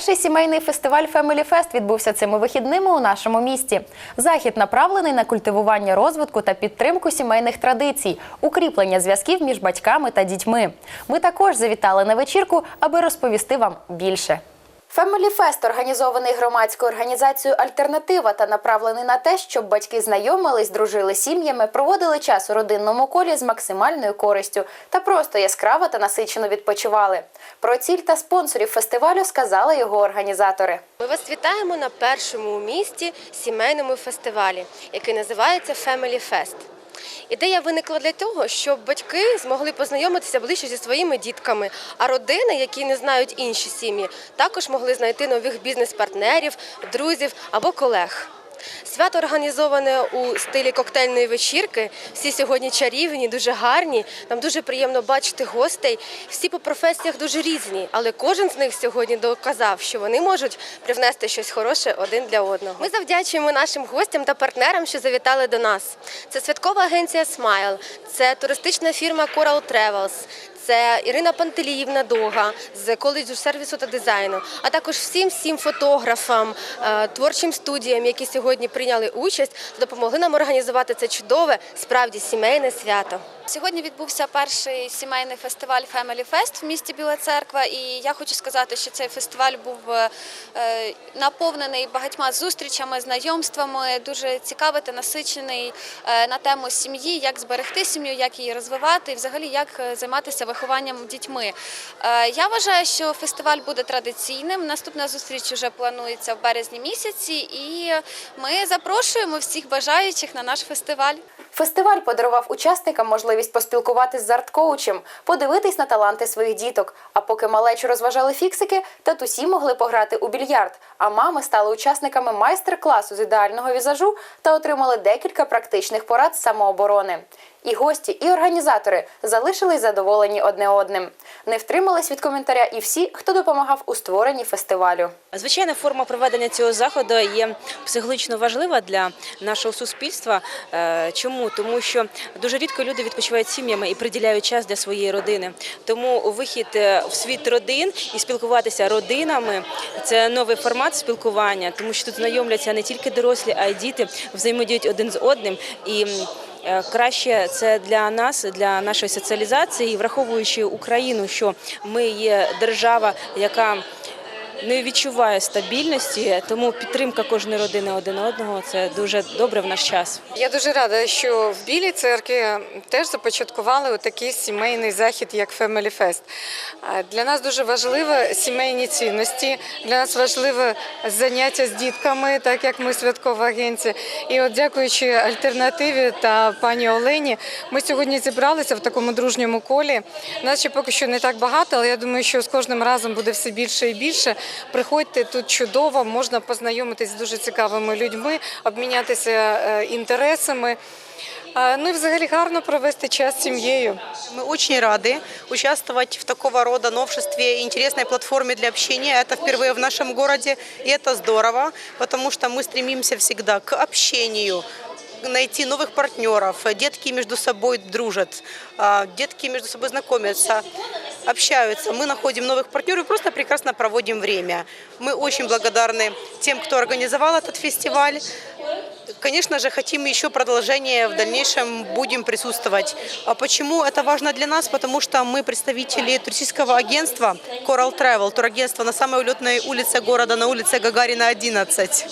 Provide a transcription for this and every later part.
Перший сімейний фестиваль Family Fest відбувся цими вихідними у нашому місті. Захід направлений на культивування розвитку та підтримку сімейних традицій, укріплення зв'язків між батьками та дітьми. Ми також завітали на вечірку, аби розповісти вам більше. Family Fest організований громадською організацією Альтернатива та направлений на те, щоб батьки знайомились, дружили сім'ями, проводили час у родинному колі з максимальною користю та просто яскраво та насичено відпочивали. Про ціль та спонсорів фестивалю сказали його організатори. Ми вас вітаємо на першому у місті сімейному фестивалі, який називається Family Fest. Ідея виникла для того, щоб батьки змогли познайомитися ближче зі своїми дітками, а родини, які не знають інші сім'ї, також могли знайти нових бізнес-партнерів, друзів або колег. Свято організоване у стилі коктейльної вечірки. Всі сьогодні чарівні, дуже гарні. Нам дуже приємно бачити гостей. Всі по професіях дуже різні, але кожен з них сьогодні доказав, що вони можуть привнести щось хороше один для одного. Ми завдячуємо нашим гостям та партнерам, що завітали до нас. Це святкова агенція Smile, це туристична фірма Coral Travels, це Ірина Пантеліївна Дога з коледжу сервісу та дизайну, а також всім всім фотографам, е, творчим студіям, які сьогодні прийняли участь, допомогли нам організувати це чудове, справді сімейне свято. Сьогодні відбувся перший сімейний фестиваль Family Fest в місті Біла Церква, і я хочу сказати, що цей фестиваль був е, наповнений багатьма зустрічами, знайомствами, дуже цікавий та насичений е, на тему сім'ї, як зберегти сім'ю, як її розвивати, і взагалі як е, займатися вихованням дітьми. Е, Я вважаю, що фестиваль буде традиційним. Наступна зустріч вже планується в березні місяці, і ми запрошуємо всіх бажаючих на наш фестиваль. Фестиваль подарував учасникам можливість поспілкуватись з арт-коучем, подивитись на таланти своїх діток. А поки малечу розважали фіксики, татусі могли пограти у більярд. А мами стали учасниками майстер-класу з ідеального візажу та отримали декілька практичних порад самооборони. І гості, і організатори залишились задоволені одне одним. Не втримались від коментаря і всі, хто допомагав у створенні фестивалю. Звичайно, форма проведення цього заходу є психологічно важлива для нашого суспільства. Е, Чому? Тому що дуже рідко люди відпочивають сім'ями і приділяють час для своєї родини. Тому вихід е, в світ родин і спілкуватися родинами це новий формат спілкування, тому що тут знайомляться не тільки дорослі, а й діти взаємодіють один з одним і. Е, Краще це для нас, для нашої соціалізації, враховуючи Україну, що ми є держава, яка не відчуває стабільності, тому підтримка кожної родини один одного це дуже добре в наш час. Я дуже рада, що в Білій церкві теж започаткували такий сімейний захід, як Family Fest. Для нас дуже важливо сімейні цінності, для нас важливе заняття з дітками, так як ми святкова агенція. І от дякуючи альтернативі та пані Олені, ми сьогодні зібралися в такому дружньому колі. Нас ще поки що не так багато, але я думаю, що з кожним разом буде все більше і більше. Приходьте тут чудово, можна познайомитись з дуже цікавими людьми, обмінятися е, інтересами. А, Ну і взагалі гарно провести час з сім'єю. Мы очень рады участвовать в такого рода новшестве, интересной платформе для общения. Это впервые в нашем городе, и это здорово, потому что мы стремимся всегда к общению, найти новых партнеров. Детки между собой дружат, а, детки между собой знакомятся, Общаются. Мы находим новых партнеров и просто прекрасно проводим время. Мы очень благодарны тем, кто организовал этот фестиваль. Конечно же, хотим еще продолжения, в дальнейшем будем присутствовать. А почему это важно для нас? Потому что мы представители туристического агентства Coral Travel, турагентство на самой улетной улице города, на улице Гагарина, 11.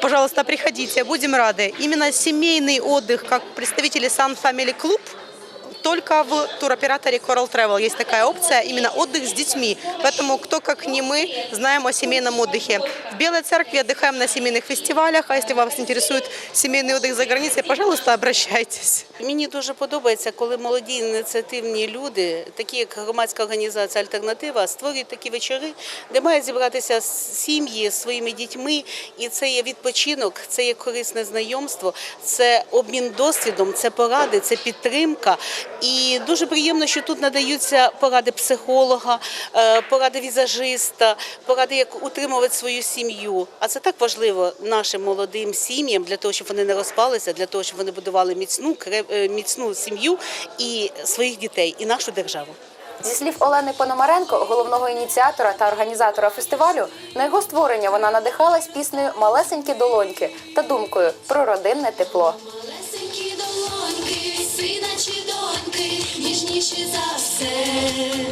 Пожалуйста, приходите, будем рады. Именно семейный отдых, как представители Sun Family Club, только в туроператоре Coral Travel есть такая опция, именно отдых с детьми. Поэтому кто, как не мы, знаем о семейном отдыхе. В Белой Церкви отдыхаем на семейных фестивалях, а если вас интересует семейный отдых за границей, пожалуйста, обращайтесь. Мені дуже подобається, коли молоді ініціативні люди, такі як громадська організація Альтернатива, створюють такі вечори, де мають зібратися сім'ї з своїми дітьми, і це є відпочинок, це є корисне знайомство, це обмін досвідом, це поради, це підтримка. І дуже приємно, що тут надаються поради психолога, е, поради візажиста, поради, як утримувати свою сім'ю. А це так важливо нашим молодим сім'ям для того, щоб вони не розпалися, для того, щоб вони будували міцну е, міцну сім'ю і своїх дітей, і нашу державу. Зі слів Олени Пономаренко, головного ініціатора та організатора фестивалю, на його створення вона надихалась піснею Малесенькі долоньки та думкою про родинне тепло. wishes are said.